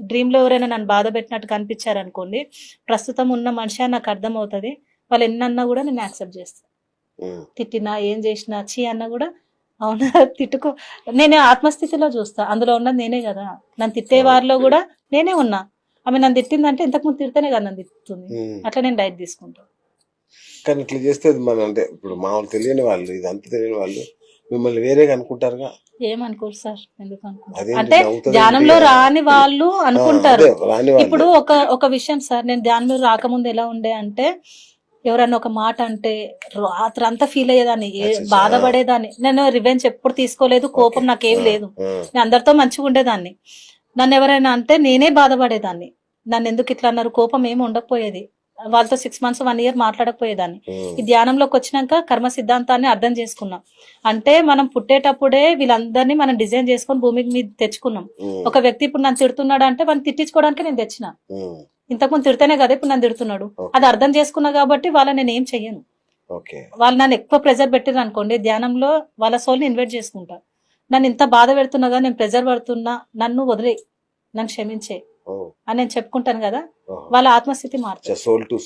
డ్రీమ్లో ఎవరైనా నన్ను బాధ పెట్టినట్టు కనిపించారు అనుకోండి ప్రస్తుతం ఉన్న మనిషి నాకు అర్థమవుతుంది. వాళ్ళు ఎన్నన్నా కూడా నేను యాక్సెప్ట్ చేస్తాను తిట్టినా ఏం చేసినా చీ అన్నా కూడా అవునా? తిట్టుకో. నేను ఆత్మస్థితిలో చూస్తా. అందులో ఉన్నది నేనే కదా. నన్ను తిట్టే వారిలో కూడా నేనే ఉన్నా. ఆమె నన్ను తిట్టిందంటే ఇంతకుముందు తిడితేనే కదా నన్ను తిట్టుతుంది. అట్లా నేను డైట్ తీసుకుంటాను కానీ ఇట్లా చేస్తే మన అంటే ఇప్పుడు మామూలు తెలియని వాళ్ళు ఇది అంత తెలియని వాళ్ళు మిమ్మల్ని వేరేగా అనుకుంటారుగా? ఏమనుకోరు సార్ ఎందుకు అనుకుంటారు అంటే ధ్యానంలో? రాని వాళ్ళు అనుకుంటారు. ఇప్పుడు ఒక ఒక విషయం సార్ నేను ధ్యానంలో రాకముందు ఎలా ఉండే అంటే ఎవరన్నా ఒక మాట అంటే రాత్రి అంతా ఫీల్ అయ్యేదాన్ని. బాధపడేదాన్ని. నేను రివెంజ్ ఎప్పుడు తీసుకోలేదు కోపం నాకేం లేదు. నేను అందరితో మంచిగా ఉండేదాన్ని. నన్ను ఎవరైనా అంటే నేనే బాధపడేదాన్ని. నన్ను ఎందుకు ఇట్లా అన్నారు? కోపం ఏమి ఉండకపోయేది. వాళ్ళతో సిక్స్ మంత్స్ వన్ ఇయర్ మాట్లాడకపోయేదాన్ని. ఉమ్, ఈ ధ్యానంలోకి వచ్చినాక కర్మ సిద్ధాంతాన్ని అర్థం చేసుకున్నాం. అంటే మనం పుట్టేటప్పుడే వీళ్ళందరినీ మనం డిజైన్ చేసుకొని భూమికి మీద తెచ్చుకున్నాం. ఉమ్, ఒక వ్యక్తి ఇప్పుడు నన్ను తిడుతున్నాడు అంటే వాడిని తిట్టించుకోవడానికి నేను తెచ్చిన. ఉమ్, ఇంతకుముందు తిడితేనే కదా ఇప్పుడు నన్ను తిడుతున్నాడు. అది అర్థం చేసుకున్నా కాబట్టి వాళ్ళ నేను ఏం చెయ్యను. వాళ్ళు నన్ను ఎక్కువ ప్రెజర్ పెట్టిరు అనుకోండి ధ్యానంలో వాళ్ళ సోల్ని ఇన్వైట్ చేసుకుంటా. నన్ను ఇంత బాధ పెడుతున్నా నేను ప్రెజర్ పడుతున్నా నన్ను వదిలే నన్ను క్షమించే. అని నేను చెప్పుకుంటాను కదా ఓహో. వాళ్ళ ఆత్మస్థితి మారుతుంది. Soul to